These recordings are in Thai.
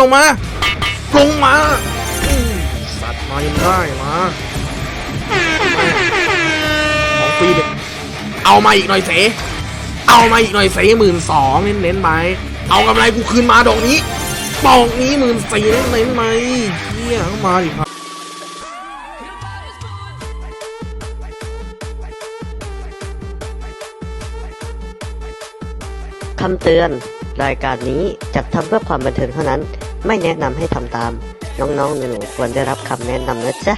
ลงมา ลงมาสัตว์มายังได้มาของฟรีเด็กเอามาอีกหน่อยเสเอามาอีกหน่อยเสหมื่นสองเน้นเน้นๆไหมเอากำไรกูคืนมาดอกนี้ดอกนี้หมื่นสี่เน้นเน้นๆไหมเฮียเข้ามาดิครับคำเตือน รายการนี้จัดทำเพื่อความบันเทิงเท่านั้น ไม่แนะนำให้ทำตาม น้องๆหนูๆควรได้รับคำแนะนำนะจ๊ะ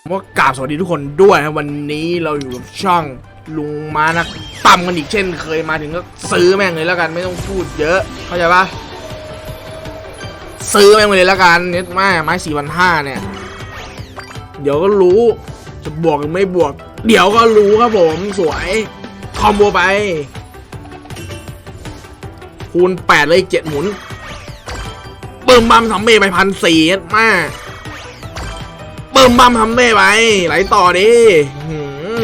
ผมก็กราบสวัสดีทุกคนด้วยนะวันนี้เราอยู่กับช่องลุงมานะต่ำกันอีกเช่นเคยมาถึงก็ซื้อแม่งเลยแล้วกันไม่ต้องพูดเยอะ เข้าใจปะซื้อแม่งเลยแล้วกันเน็ตมาไม้สี่พันห้าเนี่ย เดี๋ยวก็รู้จะบวกหรือไม่บวก เดี๋ยวก็รู้ครับผมสวยคอมโบไป คูณแปดเลยเจ็ดหมุน เบิ่มบัมสำเมไปพันสี่มาเบิ่มบัมทำได้ไปไหลต่อดิหื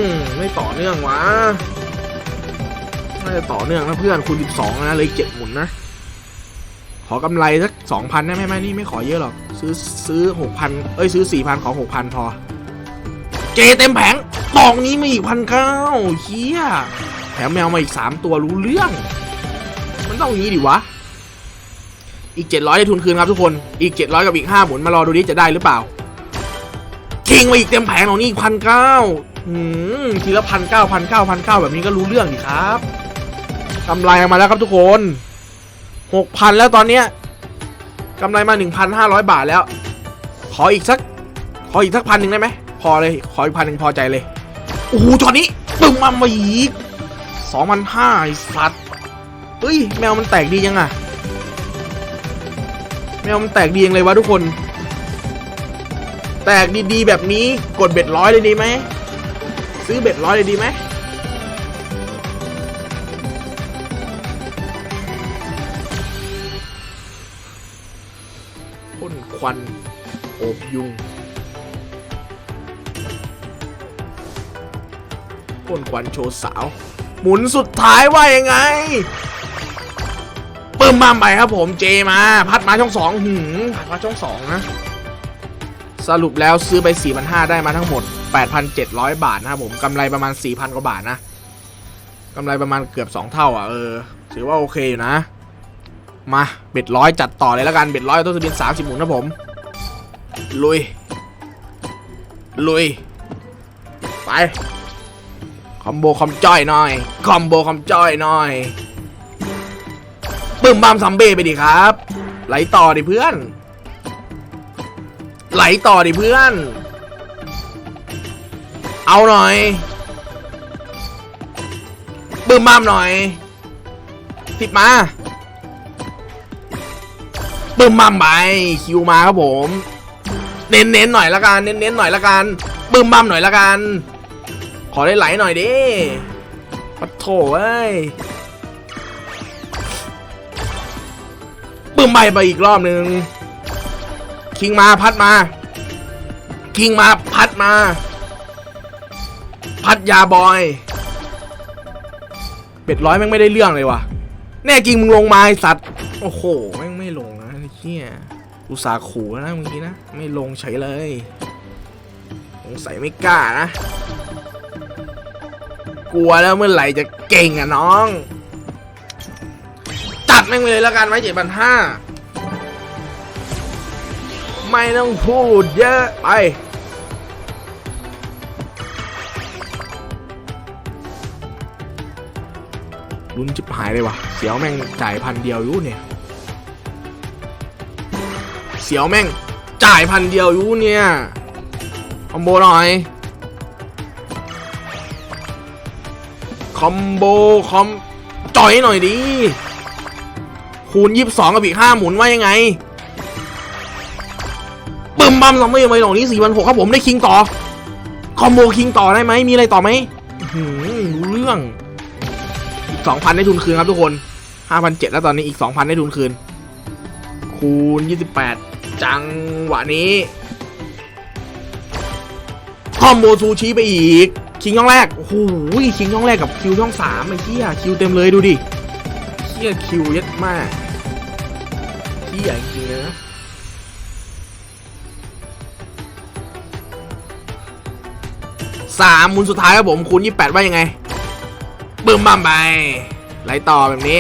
มไม่ต่อเนื่องวะน่าจะต่อเนื่องนะเพื่อนคูณ12นะเลยเจ็ดหมุนนะ ขอกำไรสักสองพันได้ไหมไม่นี่ไม่ขอเยอะหรอก ซื้อซื้อหกพันเอ้ยซื้อสี่พันขอหกพันพอ เจเต็มแผงตองนี้มาอีกพันเก้าเฮียแถมแมวมาอีกสามตัวรู้เรื่อง มันต้องงี้ดิวะ อีกเจ็ดร้อยได้ทุนคืนครับทุกคน อีกเจ็ดร้อยกับอีกห้าหมุนมารอดูดิจะได้หรือเปล่าคิงมาอีกเต็มแผงของนี่พันเก้าทีละพันเก้าพันเก้าพันเก้าแบบนี้ก็รู้เรื่องดิครับกำไรออกมาแล้วครับทุกคนหกพันแล้วตอนเนี้ยกำไรมาหนึ่งพันห้าร้อยบาทแล้ว ขออีกสัก ขออีกสักพันหนึ่งได้ไหม พอเลย ขออีกพันหนึ่งพอใจเลย โอ้โหจอนี้ปึ้งมามาอีกสองพันห้าสัตว์เฮ้ย แมวมันแตกดียังอะ แมวมันแตกดียังเลยวะทุกคน แตกดีๆแบบนี้กดเบ็ดร้อยเลยดีไหมซื้อเบ็ดร้อยเลยดีไหมพ่นควันโอบยุงพ่นควันโชว์สาว หมุนสุดท้ายว่ายังไง ปิ่มบ้ามไปครับผมเจมาพัดมาช่องสองหืมพัดมาช่องสองนะ สรุปแล้วซื้อไป 4,500 ได้มาทั้งหมด 8,700 บาทนะครับผมกำไรประมาณ 4,000 กว่าบาทนะกำไรประมาณเกือบ 2 เท่าอะเออถือว่าโอเคอยู่นะ มาเบ็ดร้อยจัดต่อเลยแล้วกันเบ็ดร้อยต้นทะเบียน30หมุนนะผม ลุย ลุย ไป คอมโบคอมจ้อยหน่อย คอมโบคอมจ้อยหน่อย ปึ้มบามซัมเบ้ไปดิครับ ไหลต่อดิเพื่อน ไหลต่อดิเพื่อน เอาหน่อยบึ้มบามหน่อยติดมาบึ้มบามไปคิวมาครับผม เน้นเน้นๆหน่อยละกันเน้นเน้นๆหน่อยละกันบึ้มบามหน่อยละกัน ขอได้ไหลหน่อยดิปัดโถเอ้ย มใบไปอีกรอบหนึ่งคิงมาพัดมา คิงมาพัดมา พัดยาบอยเป็ดร้อยแม่งไม่ได้เรื่องเลยว่ะ แน่จริงมึงลงมาไอสัตว์ โอ้โหแม่งไม่ลงนะไอ้เฮียอุตส่าห์ขู่แล้วนะเมื่อกี้นะ ไม่ลงเฉยเลยสงสัยไม่กล้านะ กลัวแล้วเมื่อไหร่จะเก่งอะน้อง แม่งไปเลยแล้วกันไว้เจ็ดพันห้าไม่ต้องพูดเยอะไปลุ้นจิบหายเลยว่ะเสียวแม่งจ่ายพันเดียวอยู่เนี่ย เสียวแม่งจ่ายพันเดียวอยู่เนี่ยคอมโบหน่อย คอมโบคอมจ่อยหน่อยดิ คูณยี่สิบสองกับอีกห้าหมุนว่ายังไงปึ้มบัมสองไม่ไม่หลงนี้สี่พันหกครับผมได้คิงต่อ คอมโบคิงต่อได้ไหมมีอะไรต่อไหมรู้เรื่องอีกสองพันได้ทุนคืนครับทุกคนห้าพันเจ็ดแล้วตอนนี้อีกสองพันได้ทุนคืน คูณยี่สิบแปดจังหวะนี้ คอมโบซูชิไปอีกคิงช่องแรก โอ้โหคิงช่องแรกกับคิวช่องสามไอ้เหี้ยคิวเต็มเลยดูดิเหี้ยคิวเย็ดมากี้ยจริงนะ สามมุนสุดท้ายครับผมคูณ28 ว่ายังไงบึ้มบ้าไปไหลต่อแบบนี้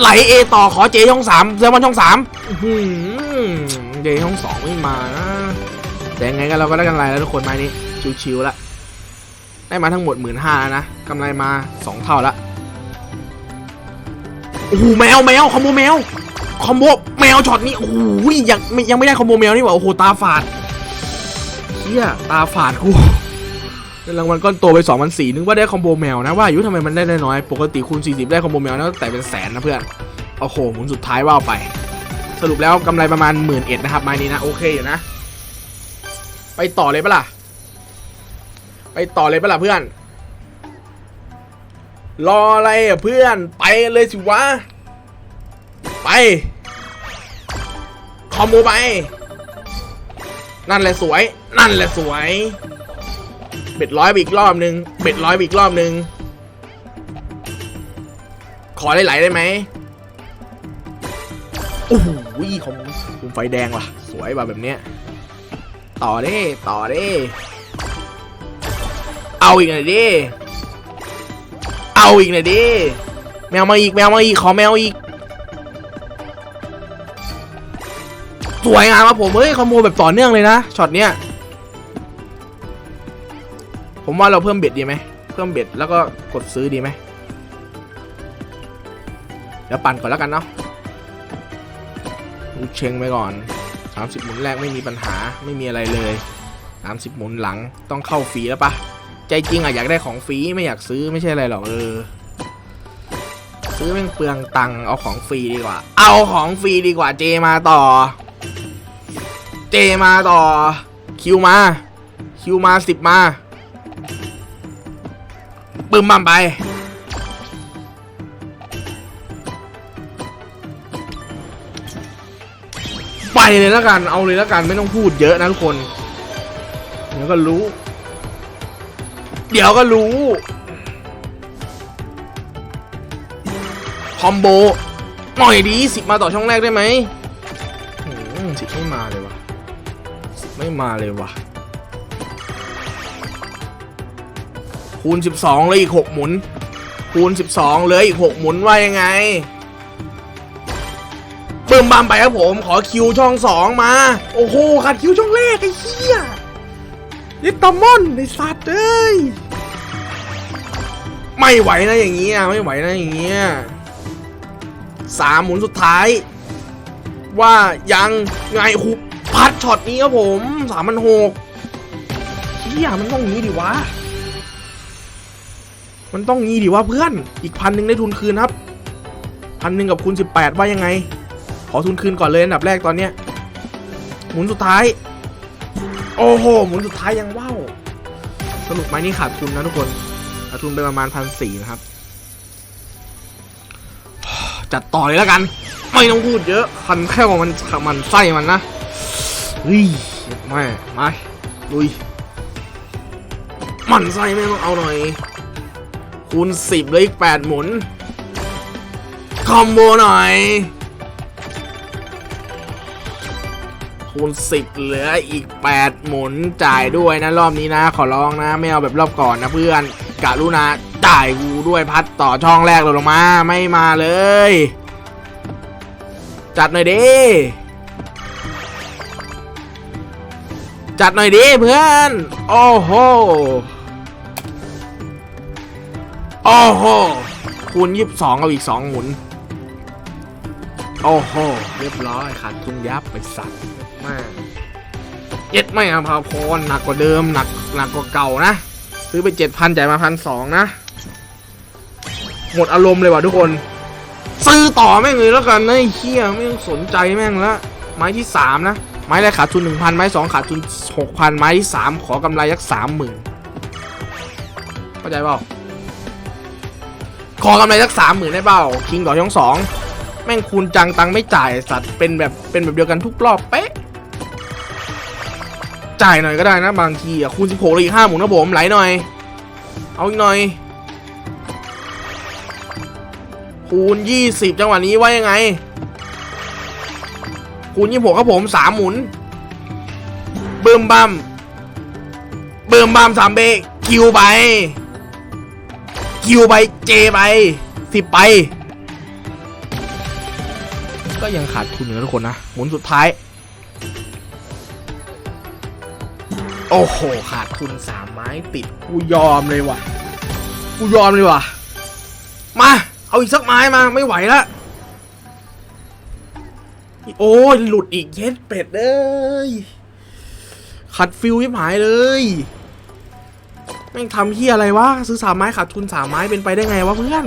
ไหลเอต่อขอเจช่องสามเซมอนช่องสามหืมเจช่องสองไม่มานะแต่ยังไงก็เราก็ได้กันไรแล้วทุกคนไม้นี้ ชิวๆละได้มาทั้งหมดหมื่นห้านะกำไรมาสองเท่าละโอ้โหแมวแมวขโมยแมว คอมโบแมวช็อตนี้โอ้โหยังยังไม่ได้คอมโบแมวนี่หว่าโอ้โหตาฝาดเฮียตาฝาดกูรางวัลก้อนโตไป2 0 0นึกว่าได้คอมโบแมวนะว่าอายุทำไมมันได้น้อยปกติคูณ 40 ได้คอมโบแมวนะแต่เป็นแสนนะเพื่อนโอ้โหหมุนสุดท้ายว่าวไป สรุปแล้วกำไรประมาณหมื่นเอ็ดนะครับไม้นี้นะโอเคอยู่นะ ไปต่อเลยปะล่ะ ไปต่อเลยปะล่ะเพื่อน รออะไรอะเพื่อนไปเลยสิวะ ไป คอมโบไป นั่นแหละสวย นั่นแหละสวย เบ็ดร้อยไปอีกรอบนึง เบ็ดร้อยไปอีกรอบนึง ขอไหลๆได้ไหมโอ้โหของคุมไฟแดงว่ะ สวยว่ะแบบเนี้ย ต่อเด้ต่อเด้เอาอีกหน่อยดิ เอาอีกหน่อยดิ แมวมาอีก แมวมาอีก ขอแมวอีก สวยงามครับผมเฮ้ยคอมโบแบบต่อเนื่องเลยนะช็อตเนี้ยผมว่าเราเพิ่มเบ็ดดีไหมเพิ่มเบ็ดแล้วก็กดซื้อดีไหมเดี๋ยวปั่นก่อนแล้วกันเนาะลูเชงไปก่อน 30 หมุนแรกไม่มีปัญหาไม่มีอะไรเลย 30 หมุนหลังต้องเข้าฟรีแล้วปะใจจริงอะอยากได้ของฟรีไม่อยากซื้อไม่ใช่อะไรหรอกเออซื้อแม่งเปลืองตังค์เอาของฟรีดีกว่า เอาของฟรีดีกว่าเจมาต่อ จมาต่อ คิวมา คิวมาสิบมาปึ้มบั่มไป ไปเลยแล้วกัน เอาเลยแล้วกัน ไม่ต้องพูดเยอะนะทุกคน เดี๋ยวก็รู้ เดี๋ยวก็รู้ คอมโบ หน่อยดีสิบมาต่อช่องแรกได้ไหมสิบไม่มาเลยวะ ไม่มาเลยวะคูณสิบสองเลยอีกหกหมุน คูณสิบสองเลยอีกหกหมุนว่ายังไงเบิ่มบามไปครับผม ขอคิวช่องสองมา โอ้โหขาดคิวช่องแรกไอ้เหี้ยยิตามอนไอ้สัตว์เอ้ยไม่ไหวนะอย่างเงี้ยไม่ไหวนะอย่างเงี้ยสามหมุนสุดท้าย ว่ายังไงหุบ พัดช็อตนี้ครับผมสามพันหกเหี้ยมันต้องงี้ดิวะ มันต้องงี้ดิวะเพื่อน อีกพันหนึ่งได้ทุนคืนครับ พันหนึ่งกับคูณสิบแปดว่ายังไง ขอทุนคืนก่อนเลยอันดับแรกตอนเนี้ย หมุนสุดท้าย โอ้โห หมุนสุดท้ายยังว้าวสรุปไหมนี่ขาดทุนนะทุกคนขาดทุนไปประมาณพันสี่นะครับ จัดต่อเลยแล้วกัน ไม่ต้องพูดเยอะคันแค่ว่ามันมันไส้มันนะ เฮ้ยแม่มาลุยมันไส้ไม่ต้องเอาหน่อย คูณสิบเลยอีกแปดหมุน คอมโบหน่อย คูณสิบเหลืออีก8หมุนจ่ายด้วยนะรอบนี้นะ ขอร้องนะ ไม่เอาแบบรอบก่อนนะเพื่อนกะรุณาจ่ายกูด้วยพัดต่อช่องแรกเลยลงมา ไม่มาเลย จัดหน่อยดิ จัดหน่อยดิเพื่อน โอ้โห โอ้โห คูณยี่สิบสองเอาอีกสองหมุน โอ้โห เรียบร้อยขาดทุนยับไปสัตว์มากเย็ดไม่เอาพาพรหนักกว่าเดิมหนักหนักกว่าเก่านะ ซื้อไปเจ็ดพันจ่ายมาพันสองนะ หมดอารมณ์เลยว่ะทุกคน ซื้อต่อแม่งเลยแล้วกันไอ้เหี้ยไม่ต้องสนใจแม่งละไม้ที่สามนะ ไม้แรกขาดทุนหนึ่งพันไม้สองขาดทุนหกพันไม้ที่สามขอกำไรยักสามหมื่นเข้าใจเปล่าขอกำไรสักสามหมื่นได้เปล่าคิงต่อช่องสองแม่งคูณจังตังไม่จ่ายสัตว์เป็นแบบเป็นแบบเดียวกันทุกรอบเป๊ะจ่ายหน่อยก็ได้นะบางทีอะคูณ16เลยอีกห้าหมุนนะผมไหลหน่อย เอาอีกหน่อย คูณ20จังหวะนี้ว่ายังไง คูณ26ครับผมสามหมุนเบิ่มบัมเบิ่มบัมสามเบกคิวไปคิวไปเจไปสิบไป ก็ยังขาดทุนอยู่นะทุกคนนะ หมุนสุดท้าย โอ้โห ขาดทุนสามไม้ติด กูยอมเลยว่ะ กูยอมเลยว่ะ มา เอาอีกสักไม้มาไม่ไหวละ โอ้ยหลุดอีกเย็ดเป็ดเอ้ยขัดฟิลยิบหายเลยแม่งทำเฮียอะไรวะซื้อสามไม้ขาดทุนสามไม้เป็นไปได้ไงวะเพื่อน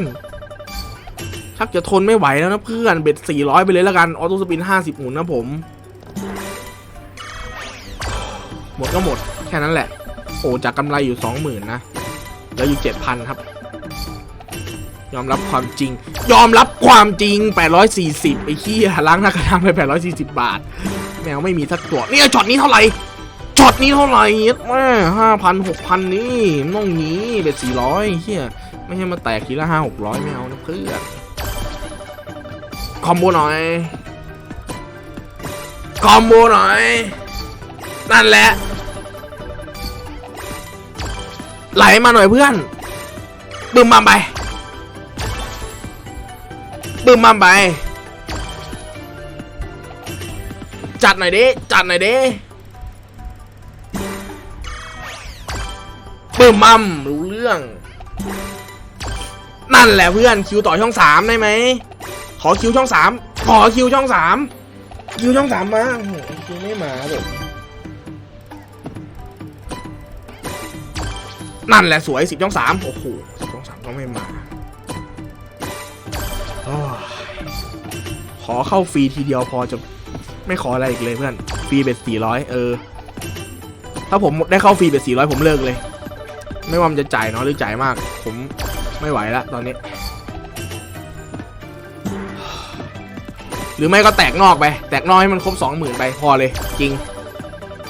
ชักจะทนไม่ไหวแล้วนะเพื่อนเบ็ดสี่ร้อยไปเลยแล้วกันออโต้สปินห้าสิบหมุนนะผม หมดก็หมดแค่นั้นแหละ โอ้จากกำไรอยู่สองหมื่นนะเหลืออยู่เจ็ดพันครับ ยอมรับความจริง ยอมรับความจริง 840 ไอ้ขี้ล้างหน้ากระดานไป 840 บาท แมวไม่มีสักตัว เนี่ยช็อตนี้เท่าไหร่ช็อตนี้เท่าไหร่แม่ห้าพันหกพันนี่น้องนี้เบ็ดสี่ร้อยเฮียไม่ให้มาแตกทีละห้าหกร้อยไม่เอานะเพื่อนคอมโบหน่อย คอมโบหน่อย นั่นแหละ ไหลมาหน่อยเพื่อนบึมมาไป บึมมาไป จัดหน่อยดิ จัดหน่อยดิบึมมัมรู้เรื่อง นั่นแหละเพื่อนคิวต่อช่องสามได้ไหม ขอคิวช่องสามขอคิวช่องสามคิวช่องสามมาโอ้โหคิวไม่มาครับนั่นแหละสวยสิบช่องสามโอ้โหสิบช่องสามก็ไม่มา ขอเข้าฟรีทีเดียวพอจะไม่ขออะไรอีกเลยเพื่อน ฟรีเบ็ดสี่ร้อยเออ ถ้าผมได้เข้าฟรีเบ็ดสี่ร้อยผมเลิกเลย ไม่ว่ามันจะจ่ายน้อยหรือจ่ายมาก ผมไม่ไหวแล้วตอนนี้ หรือไม่ก็แตกนอกไป แตกนอกให้มันครบสองหมื่นไปพอเลย จริง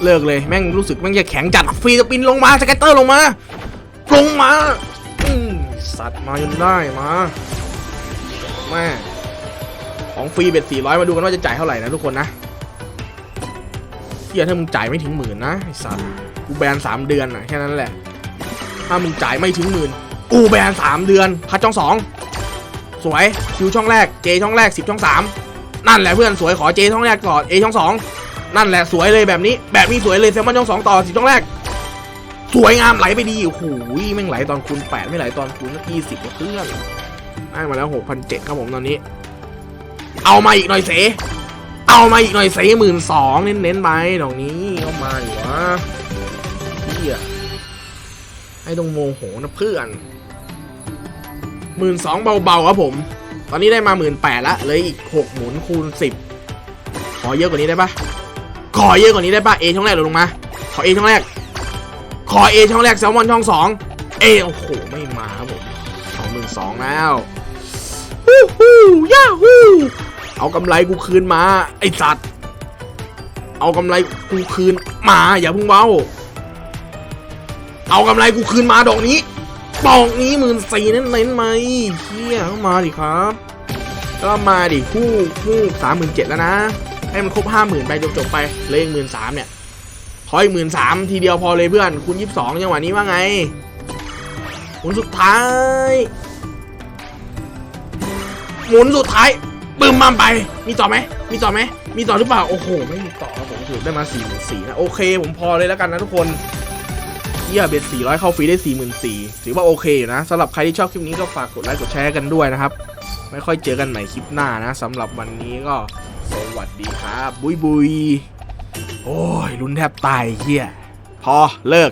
เลิกเลยแม่งรู้สึกแม่งจะแข็งจัดฟรีสปินลงมาสเกตเตอร์ลงมา ลงมาอืมสัตว์มาจนได้มา แม่ของฟรีเบ็ดสี่ร้อยมาดูกันว่าจะจ่ายเท่าไหร่นะทุกคนนะเฮียถ้ามึงจ่ายไม่ถึงหมื่นนะไอ้สัตว์กูแบนสามเดือนนะแค่นั้นแหละ ถ้ามึงจ่ายไม่ถึงหมื่นกูแบนสามเดือนพัดช่องสองสวยคิวช่องแรกเจช่องแรกสิบช่องสามนั่นแหละเพื่อนสวยขอเจช่องแรกก่อเอช่องสองนั่นแหละสวยเลยแบบนี้ แบบนี้สวยเลยเซลมอนช่องสองต่อสิบช่องแรก สวยงามไหลไปดีโอ้โหแม่งไหลตอนคูณแปดไม่ไหลตอนคูณยี่สิบเพื่อน ได้มาแล้วหกพันเจ็ดครับผมตอนนี้ เอามาอีกหน่อยเสเอามาอีกหน่อยเสหมื่นสองเน้นๆไปดอกนี้เข้ามาอยู่วะเฮียให้ต้องโมโหนะเพื่อนหมื่นสองเบาๆครับผม ตอนนี้ได้มาหมื่นแปดละเลยอีกหกหมุนคูณสิบขอเยอะกว่านี้ได้ปะขอเยอะกว่านี้ได้ปะเอช่องแรกลดลงมา ขอเอช่องแรก ขอเอช่องแรกแซลมอนช่องสองเอโอ้โหไม่มาครับผมสองหมื่นสองแล้ว ฮู้ฮู้ย่าฮู้เอากำไรกูคืนมา ไอสัตว์ เอากำไรกูคืนมา อย่าพิ่งเบ้า เอากำไรกูคืนมาดอกนี้ดอกนี้หมื่นสี่เน้นๆไหมเชี่ยเข้ามาดิครับก็มาดิคู่คู่สามหมื่นเจ็ดแล้วนะ ให้มันครบห้าหมื่นไปจบๆไปเลขหมื่นสามเนี่ยขออีกหมื่นสามทีเดียวพอเลยเพื่อน คุณยี่สิบสองจังหวะนี้ว่าไงหมุนสุดท้าย หมุนสุดท้ายปึ้มมาไป มีต่อไหม มีต่อไหม มีต่อหรือเปล่า โอ้โห ไม่มีต่อครับผมถือได้มาสี่หมื่นสี่นะ โอเค ผมพอเลยแล้วกันนะทุกคนเยี่ยเบ็ดสี่ร้อยเข้าฟรีได้สี่หมื่นสี่ถือว่าโอเคอยู่นะสำหรับใครที่ชอบคลิปนี้ก็ฝากกดไลค์กดแชร์กันด้วยนะครับ ไม่ค่อยเจอกันใหม่คลิปหน้านะสำหรับวันนี้ก็สวัสดีครับ บุยบุย โอ้ยลุ้นแทบตายเฮียพอเลิก